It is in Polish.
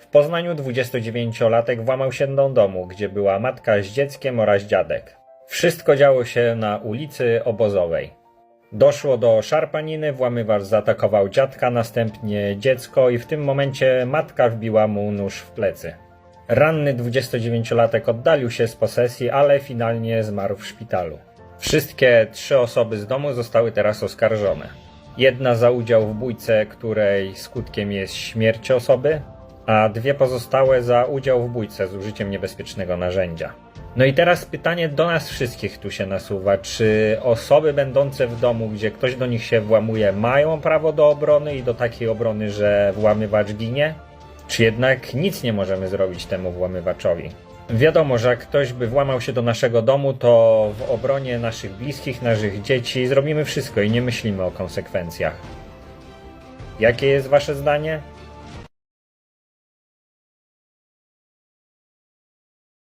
W Poznaniu 29-latek włamał się do domu, gdzie była matka z dzieckiem oraz dziadek. Wszystko działo się na ulicy Obozowej. Doszło do szarpaniny, włamywacz zaatakował dziadka, następnie dziecko i w tym momencie matka wbiła mu nóż w plecy. Ranny 29-latek oddalił się z posesji, ale finalnie zmarł w szpitalu. Wszystkie trzy osoby z domu zostały teraz oskarżone. Jedna za udział w bójce, której skutkiem jest śmierć osoby, a dwie pozostałe za udział w bójce z użyciem niebezpiecznego narzędzia. No i teraz pytanie do nas wszystkich tu się nasuwa, czy osoby będące w domu, gdzie ktoś do nich się włamuje, mają prawo do obrony i do takiej obrony, że włamywacz ginie? Czy jednak nic nie możemy zrobić temu włamywaczowi? Wiadomo, że jak ktoś by włamał się do naszego domu, to w obronie naszych bliskich, naszych dzieci zrobimy wszystko i nie myślimy o konsekwencjach. Jakie jest Wasze zdanie?